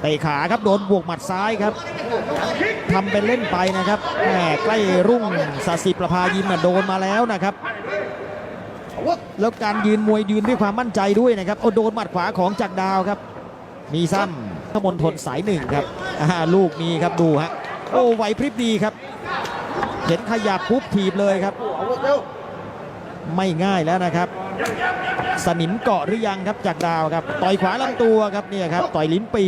เตะขาครับโดนบวกหมัดซ้ายครับทำเป็นเล่นไปนะครับแหมใกล้รุ่งสาสิประภายิมโดนมาแล้วนะครับแล้วการยืนมวยยืนด้วยความมั่นใจด้วยนะครับโอ้โดนหมัดขวาของจักรดาวครับ มีซ้ำขมลทนสายหนึ่งครับลูกนี้ครับดูฮะโอ้ไหวพริบดีครับ เห็นขยับปุ๊บถีบเลยครับ ไม่ง่ายแล้วนะครับ สนิมเกาะหรือยังครับจากดาวครับ ต่อยขวาลำตัวครับเนี่ยครับ ต่อยลิ้นปี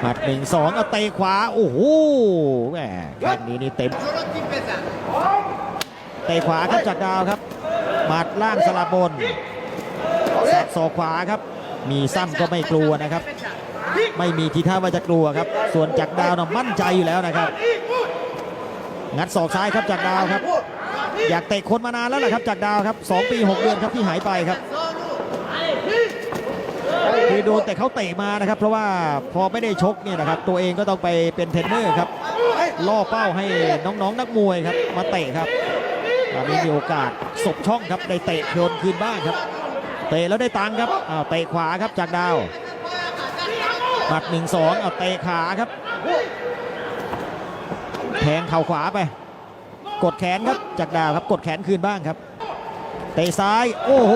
หมัดหนึ่งสองเอาเตะขวา โอ้โหแหมแค่นี้นี่เต็มเตะขวาครับจากดาวครับหมัดล่างสลับบนสับศอกขวาครับ มีซ้ำก็ไม่กลัวนะครับ ไม่มีทีท่าว่าจะกลัวครับ ส่วนจากดาวน่ะมั่นใจอยู่แล้วนะครับ งัดศอกซ้ายครับจากดาวครับ อยากเตะคนมานานแล้วแหละครับจากดาวครับ 2 ปี 6 เดือนครับที่หายไปครับคือโดนแต่เขาเตะมานะครับ เพราะว่าพอไม่ได้ชกเนี่ยนะครับ ตัวเองก็ต้องไปเป็นเทรนเนอร์ครับล่อเป้าให้น้องๆนักมวยครับ มาเตะครับตอนนี้มีโอกาสสบช่องครับได้เตะโยนคืนบ้างครับ เตะแล้วได้ตังค์ครับอ้าวเตะขวาครับจากดาวหมัดหนึ่งสองเอาเตะขาครับ แทงเข่าขวาไป กดแขนครับจากดาวครับกดแขนคืนบ้างครับ เตะซ้าย โอ้โห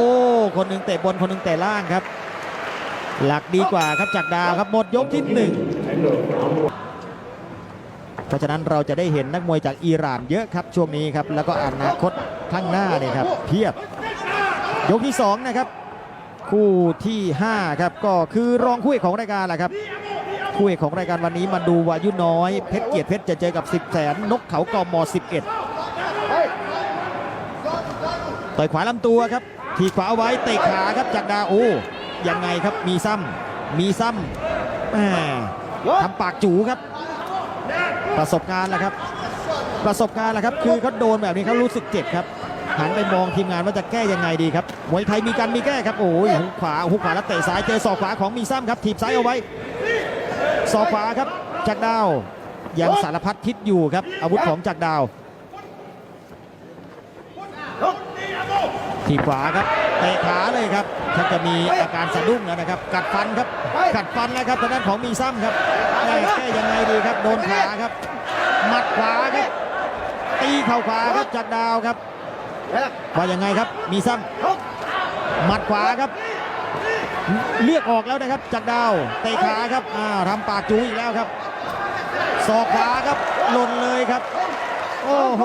คนหนึ่งเตะบนคนหนึ่งเตะล่างครับ หลักดีกว่าครับจากดาวครับหมดยกที่หนึ่งเพราะฉะนั้นเราจะได้เห็นนักมวยจากอิหร่านเยอะครับช่วงนี้ครับแล้วก็อนาคตข้างหน้าเนี่ยครับเพียบ ยกที่สองนะครับคู่ที่ห้าครับ ก็คือรองคู่เอกของรายการแหละครับ คู่เอกของรายการวันนี้มาดูวายุน้อย เพชรเกียรติเพชรจะเจอกับ 10แสนนกเขากม11ต่อยขวาลำตัวครับทีขวาเอาไว้เตะขาครับจากดาโอยังไงครับมีซ้ำมีซ้ำแหมทำปากจูครับ ประสบการณ์แหละครับ ประสบการณ์แหละครับ คือเขาโดนแบบนี้เขารู้สึกเจ็บครับหันไปมองทีมงานว่าจะแก้ยังไงดีครับมวยไทยมีการมีแก้ครับโอ้ยหุกขวาหุกขวาแล้วเตะซ้ายเจอศอกขวาของมีซ้ำครับถีบซ้ายเอาไว้ ศอกขวาครับจากดาวยังสารพัดพิษอยู่ครับ อาวุธของจากดาว ทีขวาครับเตะขาเลยครับชักจะมีอาการสะดุ้งแล้วนะครับ กัดฟันครับ กัดฟันแล้วครับทางด้านของมีซ้ำครับแก้แก้ยังไงดีครับ โดนขาครับ หมัดขวาครับ ตีเข่าขวาครับจากดาวครับว่ายังไงครับ มีซ้ำหมัดขวาครับ เลือกออกแล้วนะครับจากดาวเตะขาครับอ่าทำปากจูอีกแล้วครับศอกขวาครับหล่นเลยครับโอ้โห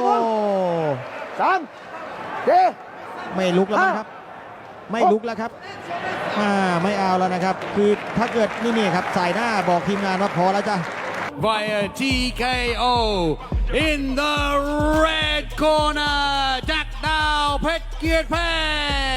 สามสี่ไม่ลุกแล้วมั้งครับ ไม่ลุกแล้วครับอ่าไม่เอาแล้วนะครับ คือถ้าเกิดนี่นี่ครับสายหน้าบอกทีมงานว่าพอแล้วจ้ะ via TKO in the red corner จักรดาวเพชรเกียรติเพชร